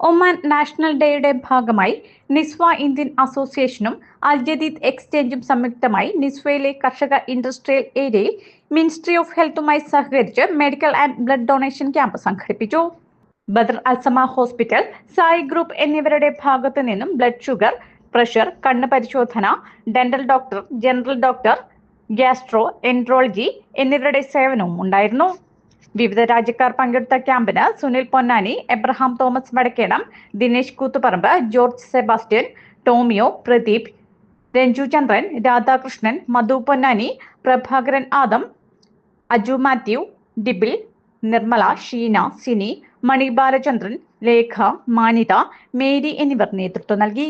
Oman national ഡേയുടെ ഭാഗമായി Nizwa Indian അസോസിയേഷനും അൽ ജദീദ് എക്സ്ചേഞ്ചും സംയുക്തമായി നിസ്വയിലെ കർഷക ഇൻഡസ്ട്രിയൽ ഏരിയയിൽ മിനിസ്ട്രി ഓഫ് ഹെൽത്തുമായി സഹകരിച്ച് medical and blood donation camp സംഘടിപ്പിച്ചു. Badr Al Sama hospital Sai group എന്നിവരുടെ ഭാഗത്തു നിന്നും ബ്ലഡ് ഷുഗർ പ്രഷർ കണ്ണ് പരിശോധന dental doctor general doctor gastroenterology എന്നിവരുടെ സേവനവും ഉണ്ടായിരുന്നു. വിവിധ രാജ്യക്കാർ പങ്കെടുത്ത ക്യാമ്പിന് സുനിൽ പൊന്നാനി എബ്രഹാം തോമസ് വടക്കേടം ദിനേശ് കൂത്തുപറമ്പ് ജോർജ് സെബാസ്റ്റ്യൻ ടോമിയോ പ്രദീപ് രഞ്ജു ചന്ദ്രൻ രാധാകൃഷ്ണൻ മധു പൊന്നാനി പ്രഭാകരൻ ആദം അജു മാത്യു ഡിബിൽ നിർമ്മല ഷീന സിനി മണി ബാലചന്ദ്രൻ ലേഖ മാനിത മേരി എന്നിവർ നേതൃത്വം നൽകി.